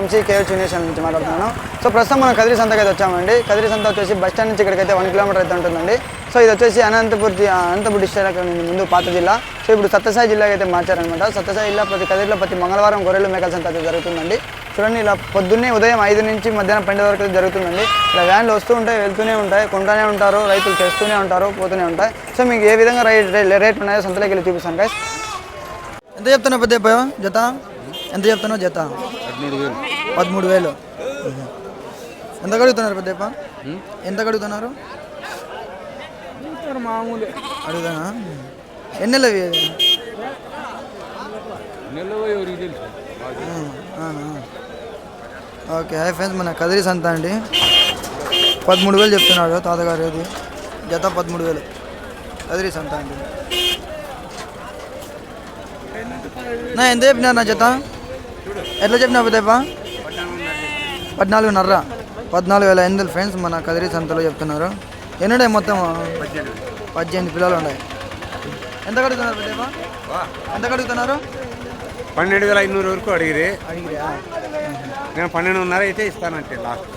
Vamsi cave చునేషన్ నుంచి మాట్లాడుతున్నాను. So ప్రస్తుతం మనం కదిరి సంతకి అయితే వచ్చామండి. కదిరి సంత వచ్చేసి బస్ స్టాండ్ నుంచి ఇక్కడికైతే వన్ కిలోమీటర్ అయితే ఉంటుందండి. సో ఇది వచ్చేసి అనంతపూర్ అనంతపూర్ డిస్ట్రిక్ట్ ముందు పాత జిల్లా. సో ఇప్పుడు సత్యసాయి జిల్లాకి అయితే మార్చారనమాట సత్యసాయి జిల్లా ప్రతి కదిరిలో ప్రతి మంగళవారం గొర్రెలు మేకల సంత అయితే జరుగుతుందండి. చూడండి ఇలా పొద్దున్నే ఉదయం ఐదు నుంచి మధ్యాహ్నం పన్నెండు వరకు అయితే జరుగుతుందండి. ఇలా వ్యాన్లు వస్తూ ఉంటాయి వెళ్తూనే ఉంటాయి కొంటానే ఉంటారు రైతులు చేస్తూనే ఉంటారు పోతూనే ఉంటాయి. సో మీకు ఏ విధంగా రైట్ రేట్ ఉన్నాయో సంతలోకి వెళ్ళి చూపిస్తాను ఎంత చెప్తున్నావు పెద్ద జత? ఎంత చెప్తున్నావు జత? పదమూడు వేలు. పదమూడు వేలు. ఎంత కడుగుతున్నారు పెద్దప్ప? ఎంత కడుగుతున్నారు? మామూలు. అడుగుతానా ఎన్ని ఆ. ఓకే హాయ్ ఫ్రెండ్స్ మన కదిరి సంత అండి. పదమూడు వేలు చెప్తున్నాడు తాతగారు ఇది జత పదమూడు వేలు. కదిరి సంత అండి. నా ఎంత చెప్పినారు నా జత? ఎట్లా చెప్పినా పెద్దప్ప పద్నాలుగున్నర. పద్నాలుగు వేల ఐదు వందలు ఫ్రెండ్స్ మన కదిరి సంతలో చెప్తున్నారు. ఎన్ని ఉన్నాయి మొత్తం? పద్దెనిమిది పిల్లలు ఉన్నాయి ఎంత కడుగుతున్నారు పెద్దప్ప ఎంత కడుగుతున్నారు? పన్నెండు వేల ఐదునూరు వరకు అడిగిరి. అడిగిరా? నేను పన్నెండున్నర అయితే ఇస్తానంటే లాస్ట్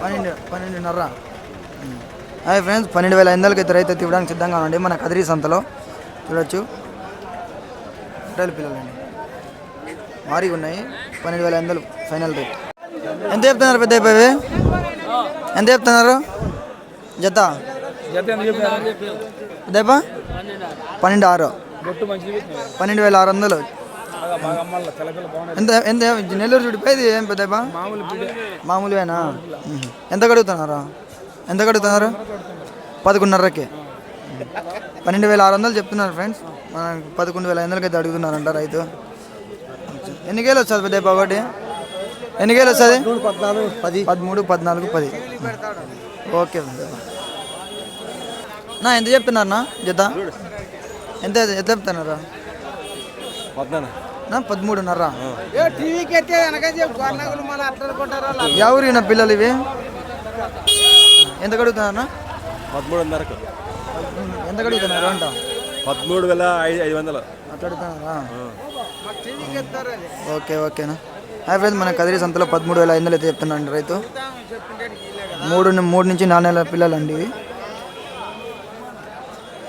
పన్నెండు పన్నెండున్నర. హాయ్ ఫ్రెండ్స్ పన్నెండు వేల ఐదు వందలకి అయితే రైతు ఇవ్వడానికి సిద్ధంగా ఉండండి మన కదిరి సంతలో. చూడొచ్చు. పిల్లలండి భారీగా ఉన్నాయి. పన్నెండు వేల ఐదు వందలు ఫైనల్ రేట్. ఎంత చెప్తున్నారు పెద్ద అయిపోయి? ఎంత చెప్తున్నారు? జత? పెద్దప్ప పన్నెండు ఆరు. పన్నెండు వేల ఆరు వందలు. ఎంత ఎంత నెల్లూరు చూడిపోయి ఏం పెద్దప్ప మామూలువేనా? మ్మ్. ఎంత కడుగుతున్నారు? ఎంత కడుగుతున్నారు? పదకొండున్నరకి. పన్నెండు వేల ఆరు వందలు చెప్తున్నారు ఫ్రెండ్స్. మనకు పదకొండు వేల ఐదు వందలకి అయితే అడుగుతున్నారంట రైతు. ఎన్ని కేలు వస్తుంది పెద్ద ఒకటి ఎన్ని కేలు వస్తుంది? పద్నాలుగు పది. పదమూడు పద్నాలుగు పది. ఓకే. నా ఎంత చెప్తున్నారు నా? జత? ఎంత ఎంత చెప్తున్నారు? పదమూడున్నర. ఎవరు నా పిల్లలు ఇవి? ఎంత కడుగుతున్నారా పదమూడున్నరకు. ఎంత కడుగుతున్నారు అంట? పదమూడు వేల ఐదు ఐదు వందలు. అట్లా అడుగుతున్నారా? ఓకే ఓకేనా? హాయ్ ఫ్రెండ్స్ మన కదిరి సంతలో పదమూడు వేల ఐదు వందలు అయితే చెప్తున్నాను రైతు. మూడు మూడు నుంచి నాలుగు నెలల పిల్లలు అండి ఇవి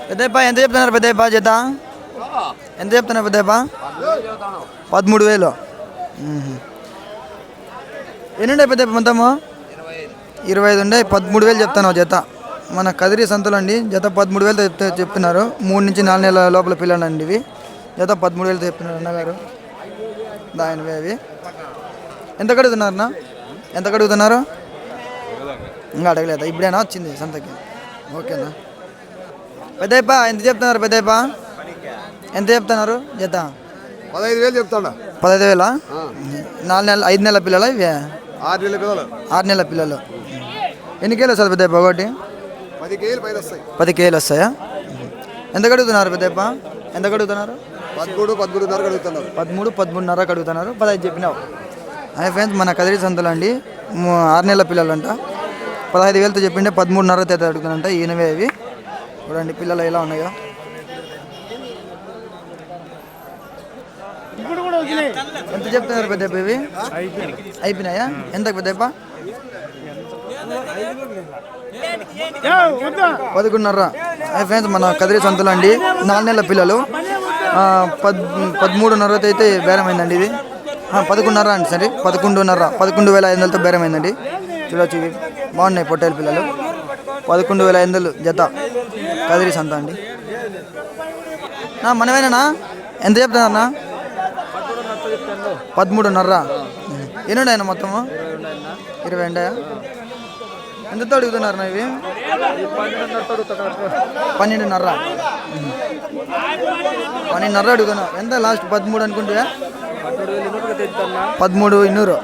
పెద్దప్ప ఎంత చెప్తున్నారు పెద్దప్ప జత? ఎంత చెప్తున్నారు పెద్దప్ప పదమూడు వేలు. ఎన్నుండే ఎన్ని ఉండే పెద్దప్ప మొత్తము? ఇరవై ఐదు ఉండే పదమూడు వేలు చెప్తాను జత. మన కదిరి సంతలో అండి జత పదమూడు వేలు చెప్తే చెప్తున్నారు. మూడు నుంచి నాలుగు నెలల లోపల పిల్లలు అండి ఇవి. జత పదమూడు వేలు చెప్తున్నారు అన్నగారు దానివే అవి ఎంత కడుగుతున్నారు అన్న? ఎంత కడుగుతున్నారు ఇంకా అడగలేదా? ఇప్పుడేనా వచ్చింది సంతకి? ఓకేనా పెద్దయ్యప్ప ఎంత చెప్తున్నారు పెద్దయ్యప్ప? ఎంత చెప్తున్నారు? జత? పదహైదు వేలు చెప్తాడా? పదహైదు వేల? నాలుగు నెలల ఐదు నెలల పిల్లల ఇవి? ఆరు నెలల పిల్లలు. ఆరు నెలల పిల్లలు. ఎన్ని కేలు వస్తుంది పెద్దయ్యప్ప ఒకటి? పది కేజీలు పైన వస్తాయి. పది కేలు వస్తాయా? ఎంత కడుగుతున్నారు పెద్దయ్యప్ప? ఎంత కడుగుతున్నారు పదమూడు పదమూడున్నర అడుగుతున్నారు. పదమూడు పదమూడున్నర కడుగుతున్నారు పదహైదు చెప్పినావు. అదే ఫ్రెండ్స్ మన కదిరి సంతలు అండి ఆరు నెలల పిల్లలు అంట పదహైదు వేలతో చెప్పిండే పదమూడున్నర అయితే అడుగుతానంట ఈయనవే ఇవి చూడండి పిల్లలు ఎలా ఉన్నాయో. ఎంత చెప్తున్నారు పెద్దప్ప ఇవి? అయిపోయినాయా? ఎంత పెద్దప్ప పదకొండున్నర. ఫ్రెండ్స్ మన కదిరి సంతలు అండి నాలుగు నెలల పిల్లలు. పద్ పదమూడున్నరతో అయితే బేరమైందండి ఇది. పదకొండున్నర అండి సరే పదకొండున్నర పదకొండు వేల ఐదు వందలతో బేరమైందండి. చూడొచ్చు ఇవి. బాగున్నాయి పొట్టేలు పిల్లలు. పదకొండు వేల ఐదు వందలు జత. కదిరి సంత అండి. నా మనమేనా ఎంత చెప్తున్నారన్నా పదమూడున్నర. ఎన్ని ఉన్నాయన్న మొత్తము? ఇరవై ఉన్నాయా? ఎంతతో అడుగుతున్నారు ఇవి? పన్నెండున్నర. పన్నెండున్నర అడుగును ఎంత లాస్ట్? పదమూడు అనుకుంటే పదమూడు ఇన్నూరు.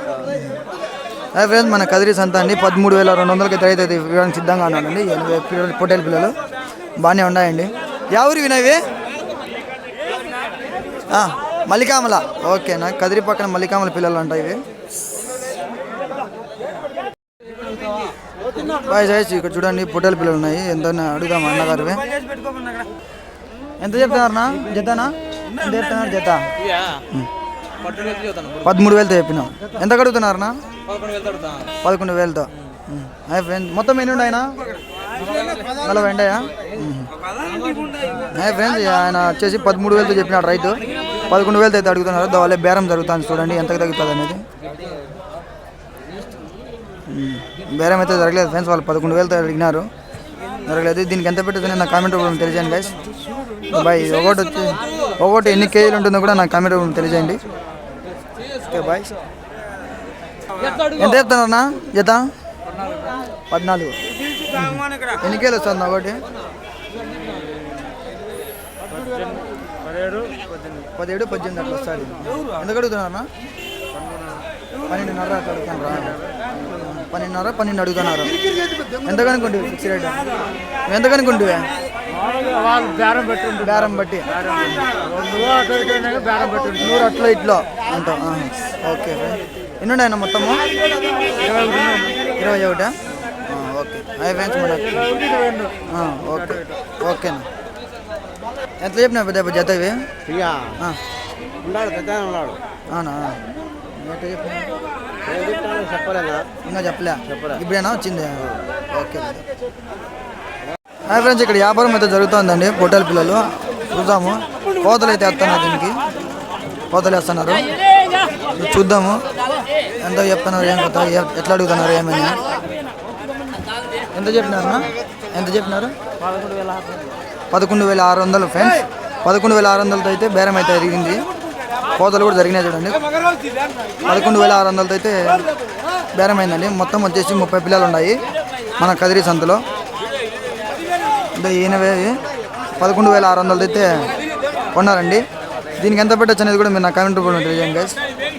ఫ్రెండ్స్ మన కదిరి సంత అండి పదమూడు వేల రెండు వందలకి అయితే అయితే ఇవ్వడానికి సిద్ధంగా ఉన్నాడండి. ఎనభై పిల్లలు పొట్టేలు పిల్లలు బాగానే ఉన్నాయండి. ఎవరు వినవి మల్లికామల. ఓకేనా? కదిరి పక్కన మల్లికామల పిల్లలు ఉంటాయి ఇవి బాయ్ సైజ్ ఇక్కడ చూడండి పొట్టేల పిల్లలు ఉన్నాయి. ఎంత అడుగుదాం అన్నగారు ఎంత చెప్తున్నారన్నా జతనా? ఎంత చెప్తున్నారు జత. పదమూడు వేలతో చెప్పినాం ఎంత కడుగుతున్నారనా పదకొండు వేలతో మొత్తం ఎన్ని ఉన్నాయన నలభై అయ్యి ఫ్రెండ్స్ ఆయన వచ్చేసి పదమూడు వేలతో చెప్పినాడు రైతు. పదకొండు వేలతో అయితే అడుగుతున్నారు. వాళ్ళే బేరం జరుగుతుంది చూడండి ఎంతకు తగ్గుతుంది అనేది. బేరం అయితే జరగలేదు ఫ్రెండ్స్ వాళ్ళు పదకొండు వేలతో అడిగినారు. జరగలేదు. దీనికి ఎంత పెట్టిందని నా కామెంట్ తెలియజేయండి గైస్ బాయ్ ఒకటి వచ్చి ఒకటి ఎన్ని కేజీలు ఉంటుందో కూడా నాకు కామెంట్ రూపంలో తెలియజేయండి. ఓకే బాయ్ ఎంత చెప్తున్నారన్నా జత? పద్నాలుగు. ఎన్ని కేలు వస్తుంది ఒకటి? పదిహేడు పద్దెనిమిది అట్లా వస్తుంది. ఎంత అడుగుతున్నారన్నా పన్నెండున్నర అట్లా అడుగుతున్నారా? పన్నెండున్నర పన్నెండు అడుగుతున్నారు. ఎంత కనుక్కుంటే ఫిక్స్ రేట్ ఎంత కనుక్కుంటే బేరం బట్టి. నూరు అట్లా ఇట్లా అంట ఓకే ఎన్ని ఉన్నాయన్న మొత్తము? ఇరవై ఒకటా. ఆ, ఓకే. అవి ఫ్రెండ్స్ ఓకే. ఓకేనా ఎంత చెప్పినా పెద్ద జత ఇవి? ఉన్నాడు పెద్ద ఉన్నాడు. అవునా? ఇంకా చెప్పలే. ఇప్పుడేనా వచ్చింది? ఓకే. ఫ్రెండ్స్ ఇక్కడ వ్యాపారం అయితే జరుగుతుందండి. పొట్టేల పిల్లలు. చూద్దాము. కోతలు అయితే వేస్తున్నారు దీనికి. కోతలు వేస్తున్నారు. చూద్దాము. ఎంత చెప్తున్నారు ఏం కొత్త ఎట్లా అడుగుతున్నారు ఏమైనా? ఎంత చెప్పినారు ఎంత చెప్పినారు? పదకొండు వేల ఆరు వందలు ఫ్రెండ్స్. పదకొండు వేల ఆరు వందలతో అయితే బేరం అయితే జరిగింది. కోతలు కూడా జరిగినాయి చూడండి. పదకొండు వేల ఆరు వందలతో అయితే బేరం అయిందండి మొత్తం వచ్చేసి ముప్పై పిల్లలు ఉన్నాయి మన కదిరి సంతలో. అంటే ఈయనవే పదకొండు వేల ఆరు వందలది అయితే కొన్నారండి. దీనికి ఎంత పెట్టచ్చు అనేది కూడా మీరు నా కామెంట్ రూపంలో తెలియజేయండి guys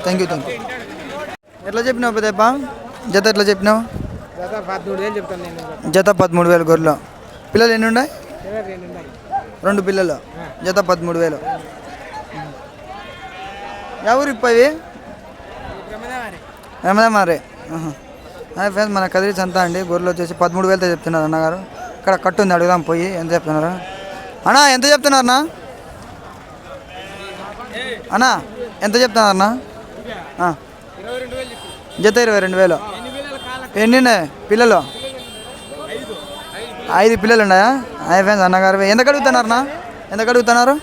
thank you thank you ఎట్లా చెప్పినావు పెద్దప్ప? జత ఎట్లా చెప్పినావు? పదమూడు వేలు చెప్తాను జత పదమూడు వేలు గొర్రెలు. పిల్లలు ఎన్ని ఉన్నాయి? రెండు పిల్లలు. జత పదమూడు వేలు. ఎవరు ఇప్పవి ఏమదా మారే హాయ్ ఫ్రెండ్స్ మన కదిరి సంత అండి. గొర్రెలు వచ్చేసి పదమూడు వేలతో చెప్తున్నారు అన్నగారు. అక్కడ కట్టుంది అడుగుదాం పోయి ఎంత చెప్తున్నారు? అన్నా ఎంత చెప్తున్నారు అన్నా అన్నా ఎంత చెప్తున్నారు అన్నా ఆ. జత ఇరవై రెండు వేలు. ఎన్ని ఉన్నాయి పిల్లలు? ఐదు పిల్లలు ఉన్నాయా? హాయ్ ఫ్రెండ్స్ అన్నగారు. ఎంత అడుగుతున్నారు అన్న ఎంత అడుగుతున్నారు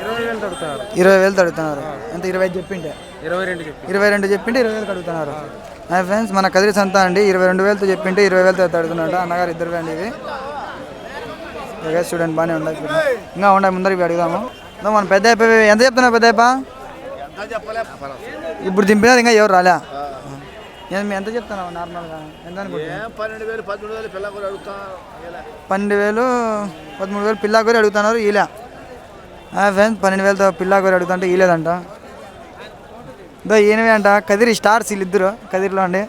ఇరవై వేలు తడుతున్నారు అడుగుతున్నారు ఎంత ఇరవై ఐదు చెప్పింటే? ఇరవై రెండు ఇరవై రెండు చెప్పింటే ఇరవై వేలు అడుగుతున్నారు హాయ్ ఫ్రెండ్స్ మన కదిరి సంత అండి. ఇరవై రెండు వేలతో చెప్పింటే ఇరవై వేలతో అడుగుతున్నట్టు అన్నగారు ఇద్దరు అండి ఇవి. ఇక చూడండి బాగానే చూడండి. ఇంకా ఉన్నాయి ముందరికి అడుగుదాము. ఇదో మన పెద్ద ఎంత చెప్తున్నావు పెద్ద ఇప్పుడు దింపినారు ఇంకా ఎవరు రాలే? నేను ఎంత చెప్తున్నావు నార్మల్గా? ఎంత పన్నెండు వేలు పదమూడు వేలు పిల్ల కోరి అడుగుతున్నారు ఈలే ఫ్రెండ్స్ పన్నెండు వేలతో పిల్లా కోరి అడుగుతుంటే ఈలేదంట దో ఈయనవే అంట కదిరి స్టార్స్ వీళ్ళిద్దరు కదిరిలో అండి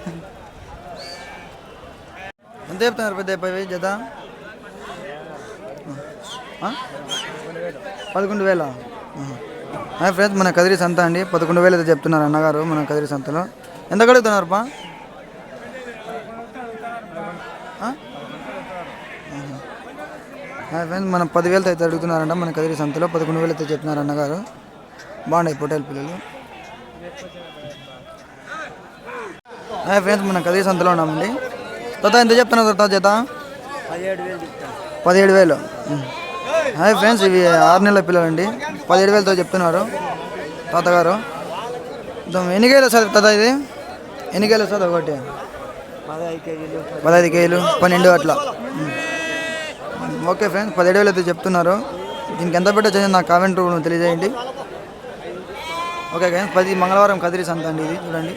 ఎంత చెప్తున్నారు పెద్ద జత? పదకొండు వేల? ఫ్రెండ్స్ మన కదిరి సంత అండి. పదకొండు వేలు అయితే చెప్తున్నారు అన్నగారు మన కదిరి సంతలో. ఎంత కడుగుతున్నారు పా? హాయ్ ఫ్రెండ్స్ మనం పదివేలతో అయితే అడుగుతున్నారంట మన కదిరి సంతలో. పదకొండు వేలు అయితే చెప్తున్నారు అన్నగారు. బాగున్నాయి పొట్టేల పిల్లలు. హాయ్ ఫ్రెండ్స్ మన కదిరి సంతలో ఉన్నామండి. తాత ఎంత చెప్తున్నారు తాత జత పదిహేడు వేలు చెప్తాను హాయ్ ఫ్రెండ్స్ ఇవి ఆరు నెలల పిల్లలండి. పదిహేడు వేలతో చెప్తున్నారు తాతగారు. ఇదో ఎన్ని కేజీలు తాత ఇది? ఎన్ని కేజీలు సార్ ఒకటి? పదహైదు కేజీలు పన్నెండు అట్లా. ఓకే ఫ్రెండ్స్ పదిహేడు వేలు అయితే చెప్తున్నారు. దీనికి ఎంత పెట్టచ్చు నాకు కామెంట్ రూపంలో తెలియజేయండి. ఓకే ఫ్రెండ్స్ పది మంగళవారం కదిరి సంత అండి ఇది చూడండి.